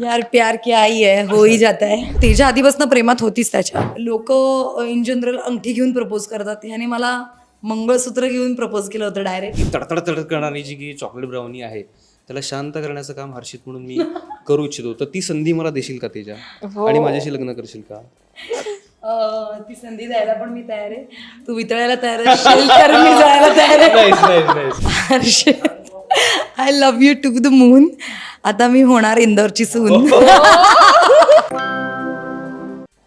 यार प्यार की आई आहे हो ही जात आहे त्याच्या आधीपासून प्रेमात होतीच त्याच्या. लोक इन जनरल अंगठी घेऊन प्रपोज करतात. ह्याने मला मंगळसूत्र घेऊन प्रपोज केलं होतं डायरेक्ट ती तडतड तडत करणारी जी की चॉकलेट ब्राउनी आहे त्याला शांत करण्याचं काम हर्षित म्हणून मी करू इच्छितो. तर ती संधी मला देशील का तेजा? आणि माझ्याशी लग्न करशील का? ती संधी द्यायला पण मी तयार आहे. तू वितळायला तयार तर मी जायला तयार आहे. Harshit. I love you to the moon आता मी होणार इंदोरची सून.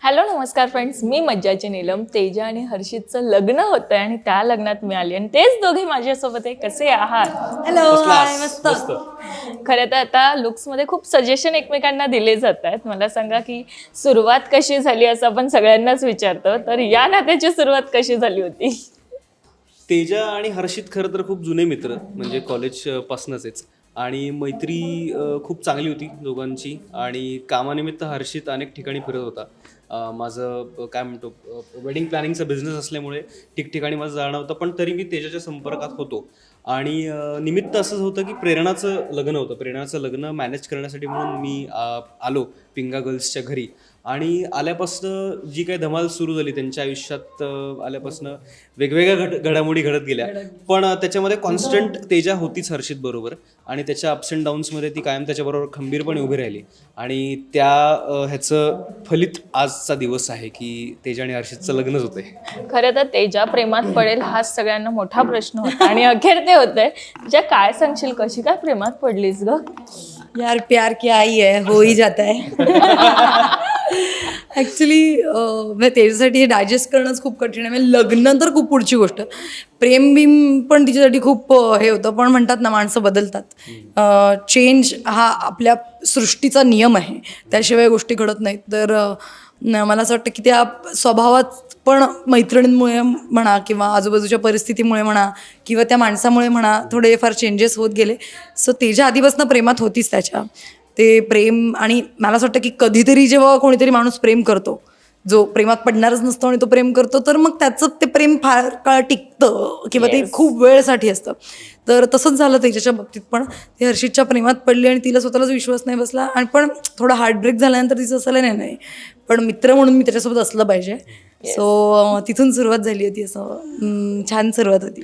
हॅलो नमस्कार फ्रेंड्स मी मज्जाची नीलम. तेजा आणि हर्षितचं लग्न होतंय आणि त्या लग्नात मी आली आणि तेच दोघे माझ्यासोबत आहे. कसे आहात? हॅलो हाय मस्त. खरं तर आता लुक्समध्ये खूप सजेशन एकमेकांना दिले जात आहेत. मला सांगा की सुरुवात कशी झाली असं आपण सगळ्यांनाच विचारतो. तर या नात्याची सुरुवात कशी झाली होती? तेजा आणि हर्षित खरं तर खूप जुने मित्र म्हणजे कॉलेजपासूनच आणि मैत्री खूप चांगली होती दोघांची. आणि कामानिमित्त हर्षित अनेक ठिकाणी फिरत होता. माझं काय म्हणतो वेडिंग प्लॅनिंगचा बिझनेस असल्यामुळे ठिकठिकाणी माझं जाणं होतं पण तरी मी तेजाच्या संपर्कात होतो. आणि निमित्त असंच होतं की प्रेरणाचं लग्न होतं. प्रेरणाचं लग्न मॅनेज करण्यासाठी म्हणून मी आलो पिंगा गर्ल्सच्या घरी. आणि आल्यापासनं जी काही धमाल सुरू झाली त्यांच्या आयुष्यात आल्यापासनं वेगवेगळ्या घड घडामोडी घडत गेल्या. पण त्याच्यामध्ये कॉन्स्टंट तेजा होतीच हर्षित बरोबर. आणि त्याच्या अप्स अँड डाऊन्समध्ये ती कायम त्याच्याबरोबर खंबीरपणे उभी राहिली. आणि त्या ह्याचं फलित आजचा दिवस आहे की तेजा आणि हर्षितचं लग्नच होतंय. खरं तर तेजा प्रेमात पडेल हाच सगळ्यांना मोठा प्रश्न होता. आणि अखेर ते होतंय. ज्या काय सांगशील? कशी काय प्रेमात पडलीस ग? यार प्यार की आई आहे हो ही जात आहे ॲक्च्युली त्याच्यासाठी हे डायजेस्ट करणंच खूप कठीण आहे. म्हणजे लग्न तर खूप पुढची गोष्ट. प्रेम बिम पण तिच्यासाठी खूप हे होतं. पण म्हणतात ना माणसं बदलतात. चेंज हा आपल्या सृष्टीचा नियम आहे. त्याशिवाय गोष्टी घडत नाहीत. तर मला असं वाटतं की त्या स्वभावात पण मैत्रिणींमुळे म्हणा किंवा आजूबाजूच्या परिस्थितीमुळे म्हणा किंवा त्या माणसामुळे म्हणा थोडेफार चेंजेस होत गेले. सो त्याच्या आधीपासून प्रेमात होतीच त्याच्या. ते प्रेम आणि मला असं वाटतं की कधीतरी जेव्हा कोणीतरी माणूस प्रेम करतो जो प्रेमात पडणारच नसतो आणि तो प्रेम करतो तर मग त्याचं ते प्रेम फार काळ टिकतं किंवा ते खूप वेळसाठी असतं. तर तसंच झालं त्याच्या बाबतीत पण. ती हर्षितच्या प्रेमात पडली आणि तिला स्वतःलाच विश्वास नाही बसला. आणि पण थोडा हार्टब्रेक झाल्यानंतर तिचं असं नाही नाही. पण मित्र म्हणून मी त्याच्यासोबत असलं पाहिजे. सो तिथून सुरुवात झाली होती असं. छान सुरुवात होती.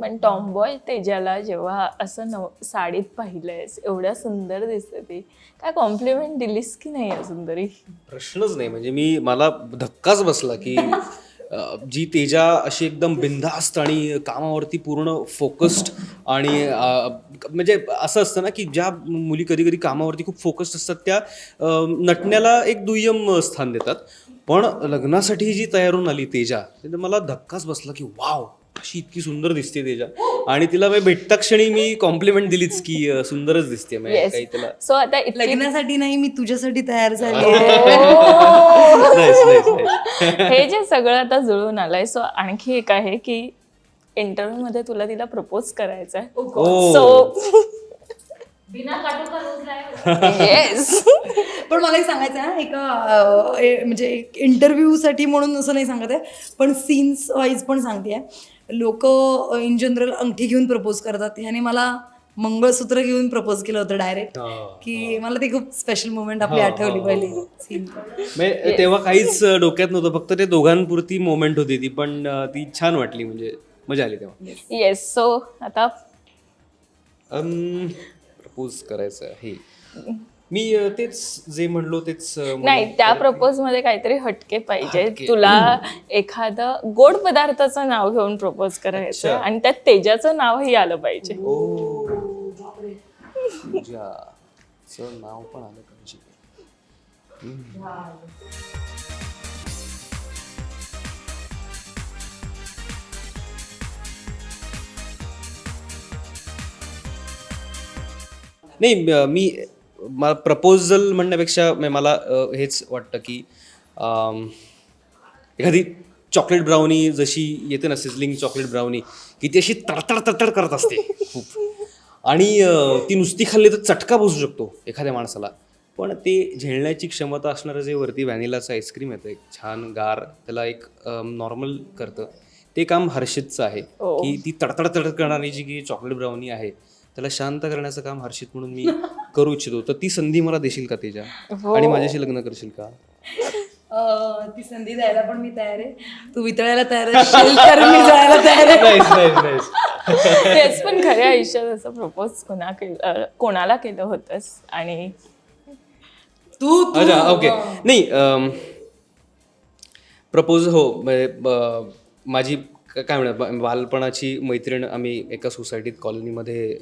पण टॉमबॉय तेजाला जेव्हा असं नव साडीत पाहिलंयस एवढ्या सुंदर दिसते ती. काय कॉम्प्लिमेंट दिलीस की नाही या सुंदरी? प्रश्नच नाही. म्हणजे मी मला धक्काच बसला की जी तेजा अशी एकदम बिनधास्त आणि कामावरती पूर्ण फोकस्ड आणि म्हणजे असं असतं ना की ज्या मुली कधी कधी कामावरती खूप फोकस्ड असतात त्या अ, नटण्याला एक दुय्यम स्थान देतात. पण लग्नासाठी जी तयार होऊन आली तेजा तर मला धक्काच बसला की वाव अशी इतकी सुंदर दिसते तेजा. आणि तिला मी भेटता क्षणी मी कॉम्प्लिमेंट दिलीच की अ, सुंदरच दिसते येस काही तिला सो आता इतकी लग्नासाठी नाही मी तुझ्यासाठी तयार झाली. Nice, nice, nice. हे जे सगळं आता जुळून आलंय सो आणखी एक आहे की इंटरव्ह्यू मध्ये तुला तिला प्रपोज करायचं आहे Oh. सो येस पण मला एक सांगायचं आहे हा, एका अं, ए- म्हणजे एक इंटरव्ह्यूसाठी म्हणून असं नाही सांगत आहे पण सीन्स वाईज पण सांगते आहे. लोक इन जनरल अंगठी घेऊन प्रपोज करतात. ह्याने मला मंगळसूत्र घेऊन प्रपोज केलं होतं डायरेक्ट की मला ते खूप स्पेशल मुवमेंट आपली आठवली पहिली सीन म्हणजे तेव्हा काहीच अ, डोक्यात नव्हतं. फक्त ते दोघांपुरती मोमेंट होती ती. पण अ, ती छान वाटली. म्हणजे मजा आली तेव्हा. येस सो आता? प्रपोज करायचं आहे. मी अ, तेच जे म्हणलो तेच अ, मला- नाही. त्या प्रपोजमध्ये काहीतरी हटके पाहिजे. तुला एखादं गोड पदार्थाचं नाव घेऊन प्रपोज करायचं अच्छा. आणि त्यात तेजाचं नावही आलं पाहिजे. ओ. नाव पण आलं पाहिजे. नाही म- मला प्रपोजल म्हणण्यापेक्षा म- मला अ, हेच वाटतं की अम, एखादी चॉकलेट ब्राउनी जशी येते ना सिझलिंग चॉकलेट ब्राउनी की ती अशी तडतड तडतड करत असते. खूप आणि अ, ती नुसती खाल्ली तर चटका बसू शकतो एखाद्या माणसाला. पण ते झेलण्याची क्षमता असणारं जे वरती व्हॅनिलाचं आईस्क्रीम येतं एक छान गार त्याला एक नॉर्मल करतं ते काम हर्षितचं आहे. की ती तडतड तडतड करणारी जी की चॉकलेट ब्राउनी आहे त्याला शांत करण्याचं काम हर्षित म्हणून मी करू इच्छितो. तर ती संधी मला देशील का तेजा? हो. आणि माझ्याशी लग्न करशील का? अं, ती संधी द्यायला पण मी तयार आहे. तू वितळायला तयार असशील तर मी जायला तयार आहे. नाईस नाईस नाईस तेच पण खऱ्या आयुष्यात असं प्रपोज कोणा केलं अं, कोणाला केलं होतंस? आणि तू तू. अच्छा ओके नाही प्रपोज हो म्हणजे, ब- माझी काय म्हणतात बा- बालपणाची मैत्रीण आम्ही एका सोसायटीत कॉलनीमध्ये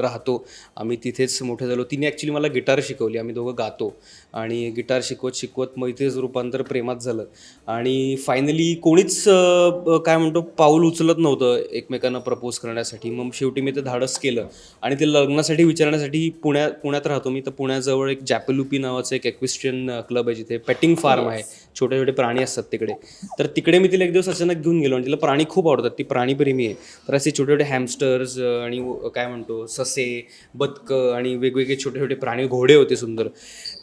राहतो. आम्ही तिथेच मोठे झालो. तिने ॲक्च्युली मला गिटार शिकवली. आम्ही दोघं गातो. आणि गिटार शिकवत शिकवत मैत्रीचं रूपांतर प्रेमात झालं. आणि फायनली कोणीच काय म्हणतो पाऊल उचलत नव्हतं एकमेकांना प्रपोज करण्यासाठी. मग शेवटी मी ते धाडस केलं. आणि ते लग्नासाठी विचारण्यासाठी पुण्यात पुण्यात राहतो मी. तर पुण्याजवळ एक जॅपलुपी नावाचं एक एक्विस्ट्रियन क्लब आहे जिथे पेटिंग फार्म आहे. छोटे छोटे प्राणी असतात तिकडे. तर तिकडे मी तिला एक दिवस अचानक घेऊन गेलो. आणि तिला प्राणी खूप आवडतात. ती प्राणीप्रेमी आहे. तर असे छोटे छोटे हॅमस्टर्स आणि काय म्हणतो ससे बदकं आणि वेगवेगळे छोटे छोटे प्राणी घोडे होते सुंदर.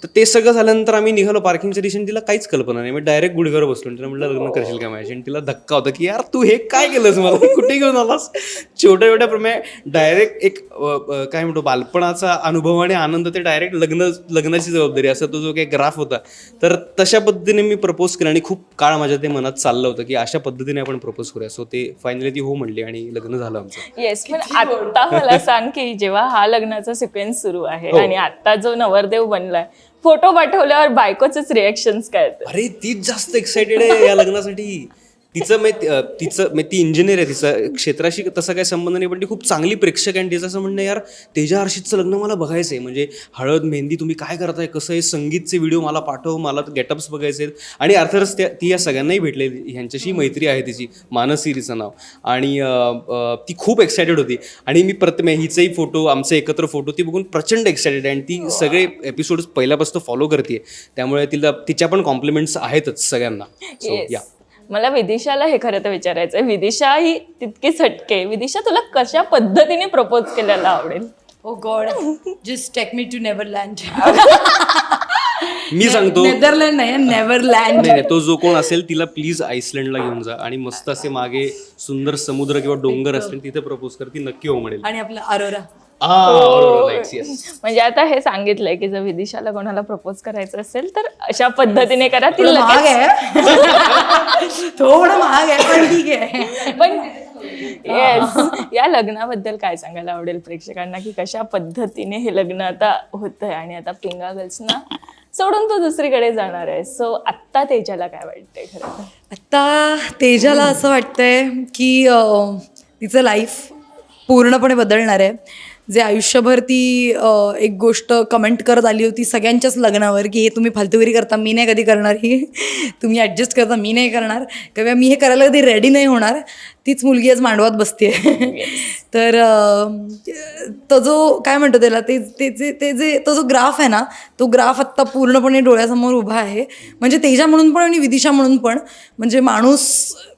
तर ते सगळं झाल्यानंतर आम्ही निघालो. पार्किंगच्या दिशेने तिला काहीच कल्पना नाही. मी डायरेक्ट गुढीवर बसलो तिला म्हटलं लग्न करशील का माझ्याशी? आणि तिला धक्का होता की यार तू हे काय केलंस मला? कुठे घेऊन आलास? छोट्या छोट्या प्रमाणे डायरेक्ट एक काय म्हणतो बालपणाचा अनुभव आणि आनंद ते डायरेक्ट लग्न लग्नाची जबाबदारी. असा तो जो काही ग्राफ होता. तर तशा पद्धतीने मी प्रपोज केलं आणि खूप काळ माझ्या ते मनात चाललं होतं की अशा पद्धतीने आपण प्रपोज करूया. सो ते फायनली ती हो म्हणली आणि लग्न झालं आमचं. येस पण आता मला सांग की जेव्हा हा लग्नाचा सिक्वेन्स सुरू आहे हो. आणि आता जो नवरदेव बनलाय फोटो पाठवल्यावर बायकोचेच रिएक्शन्स काय? अरे तीच जास्त एक्साइटेड आहे या लग्नासाठी तिचं मे तिचं मे ती इंजिनियर आहे तिचा क्षेत्राशी तसा काही संबंध नाही पण ती खूप चांगली प्रेक्षक आहे आणि तिचं असं म्हणणं यार तेजा हर्षितचं लग्न मला बघायचं आहे म्हणजे हळद मेहंदी तुम्ही काय करताय? कसं आहे? संगीतचे व्हिडिओ मला पाठव मला गेटअप्स बघायचे आहेत. आणि अर्थातच त्या ती या सगळ्यांनाही भेटले. ह्यांच्याशी मैत्री आहे तिची मानसी तिचं नाव. आणि ती खूप एक्सायटेड होती. आणि मी प्रथम हिचेही फोटो आमचे एकत्र फोटो ती बघून प्रचंड एक्सायटेड आहे. आणि ती सगळे एपिसोड पहिल्यापासून फॉलो करते त्यामुळे तिला तिच्या पण कॉम्प्लिमेंट्स आहेतच सगळ्यांना. सो. या मला विदिशाला हे खरं तर विचारायचं आहे विदिशा ही तितकीच हटके विदिशा तुला कशा पद्धतीने प्रपोज केलेला आवडेल? ओ God just take me to Neverland मी सांगतो. नेदरलँड नाही नेव्हरलँड नाही तो जो कोण असेल तिला प्लीज आईसलँडला घेऊन जा आणि मस्त असे मागे सुंदर समुद्र किंवा डोंगर असतील तिथे प्रपोज कर ती नक्की हो म्हणेल आणि आपला अरोरा बरोबर, right, yes. म्हणजे आता हे सांगितलंय की जर विदिशाला कोणाला प्रपोज करायचं असेल तर अशा पद्धतीने करा ती थोडं महाग आहे. थोडं महाग आहे पण ठीक आहे. पण येस या लग्नाबद्दल काय सांगायला आवडेल प्रेक्षकांना की कशा पद्धतीने हे लग्न आता होतंय? आणि आता पिंगा गर्ल्सना सोडून तो दुसरीकडे जाणार आहे. सो आत्ता तेजाला काय वाटतंय खरं आत्ता तेजाला असं वाटतंय की तिचं लाईफ पूर्णपणे बदलणार आहे. जे आयुष्यभर ती एक गोष्ट कमेंट करत आली होती सगळ्यांच्याच लग्नावर की हे तुम्ही फालतुगिरी करता मी नाही कधी करणार ही. तुम्ही ॲडजस्ट करता मी नाही करणार. किंवा मी हे करायला कधी रेडी नाही होणार. तीच मुलगी आज मांडवात बसते तर तो जो काय म्हणतो त्याला ते ते जे ते जे तो जो ग्राफ आहे ना तो ग्राफ आत्ता पूर्णपणे डोळ्यासमोर उभा आहे. म्हणजे तेजा म्हणून पण आणि विदिशा म्हणून पण. म्हणजे माणूस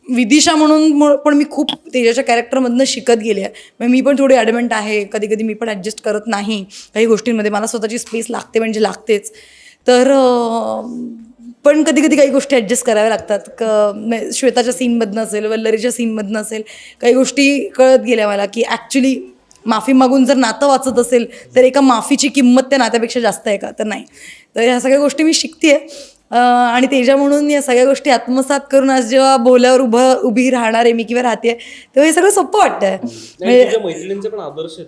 विदिशा म्हणून म- पण मी खूप तेजाच्या कॅरेक्टरमधनं शिकत गेले आहे. म्हणजे मी पण थोडी ॲडमेंट आहे. कधी कधी मी पण ॲडजस्ट करत नाही. काही गोष्टींमध्ये मला स्वतःची स्पेस लागते म्हणजे लागतेच. तर पण कधी कधी काही गोष्टी ॲडजस्ट कराव्या लागतात. क श्वेताच्या सीनमधनं असेल वल्लरीच्या सीनमधनं असेल काही गोष्टी कळत गेल्या मला की ॲक्च्युली माफी मागून जर नातं वाचत असेल तर एका माफीची किंमत त्या नात्यापेक्षा जास्त आहे का? तर नाही. तर ह्या सगळ्या गोष्टी मी शिकते आहे आणि तेजा म्हणून या सगळ्या गोष्टी आत्मसात करून आज जेव्हा बोल्यावर उभं उभी राहणार आहे मी किंवा राहते तेव्हा हे सगळं सोपं वाटतंय.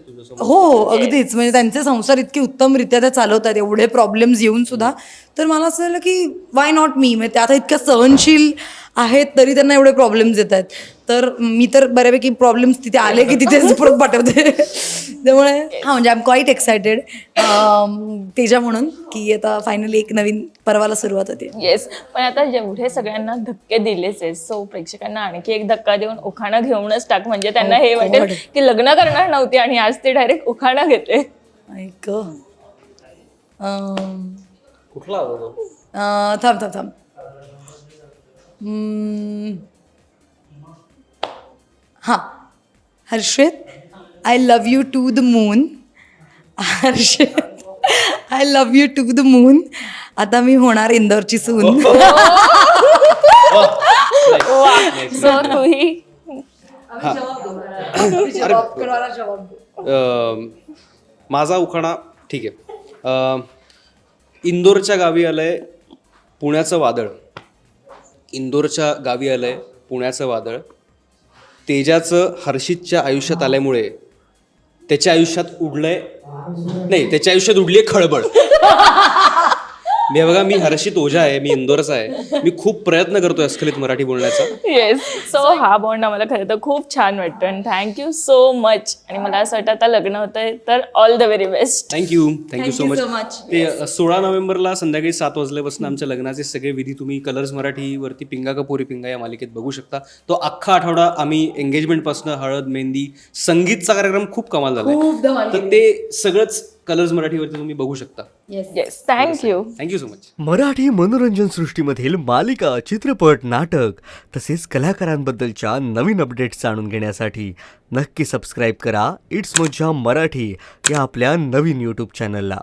तुझ्यासमोर हो हो अगदीच. म्हणजे त्यांचे संसार इतके उत्तमरित्या ते चालवतात एवढे प्रॉब्लेम्स येऊन सुद्धा. तर मला असं झालं की वाय नॉट मी म्हणजे आता इतक्या सहनशील आहेत तरी त्यांना एवढे प्रॉब्लेम्स येत आहेत. तर मी तर बऱ्यापैकी प्रॉब्लेम्स तिथे आले की तिथेच परत पाठवते. त्यामुळे हां म्हणजे I am quite excited Teja म्हणून की आता फायनली एक नवीन पर्वाला सुरुवात होते. येस पण आता जेवढे सगळ्यांना धक्के दिलेच आहेत. सो प्रेक्षकांना आणखी एक धक्का देऊन उखाणा घेऊनच टाक. म्हणजे त्यांना हे Oh वाटेल. की लग्न करणार नव्हती आणि आज ते डायरेक्ट उखाणा घेते ऐक कुठला थांब थांब थांब. हां. Harshit I love you to the moon Harshit I love you to the moon आता मी होणार इंदोरची सून. सो अं, माझा उखाणा ठीक आहे. इंदोरच्या गावी आलंय पुण्याचं वादळ. इंदोरच्या गावी आलंय पुण्याचं वादळ. तेजाचं हर्षितच्या आयुष्यात आल्यामुळे त्याच्या आयुष्यात उडलंय नाही त्याच्या आयुष्यात उडली खळबळ. मी बघा मी हर्षित ओझा आहे मी इंदोरचा आहे. मी खूप प्रयत्न करतोय अस्खलित मराठी बोलण्याचा. येस सो हा बॉन्ड आम्हाला खरं तर खूप छान वाटतो आणि थँक्यू सो मच आणि मला असं वाटतं आता लग्न होतंय तर all the very best thank you thank you so much. ते सोळा नोव्हेंबरला संध्याकाळी सात वाजल्यापासून आमच्या लग्नाचे सगळे विधी तुम्ही कलर्स मराठीवरती पिंगा कपोरी पिंगा या मालिकेत बघू शकता. तो अख्खा आठवडा आम्ही एंगेजमेंटपासून हळद मेहंदी संगीतचा कार्यक्रम खूप कमाल झाला तर ते सगळंच कलर्स मराठीवरती तुम्ही बघू शकता. Yes yes thank you thank you so much Marathi मनोरंजन सृष्टीमधील मालिका चित्रपट नाटक तसेच कलाकारांबद्दलच्या नवीन अपडेट्स जाणून घेण्यासाठी नक्की सबस्क्राईब करा. इट्स मज्जा मराठी या आपल्या नवीन यूट्यूब चॅनलला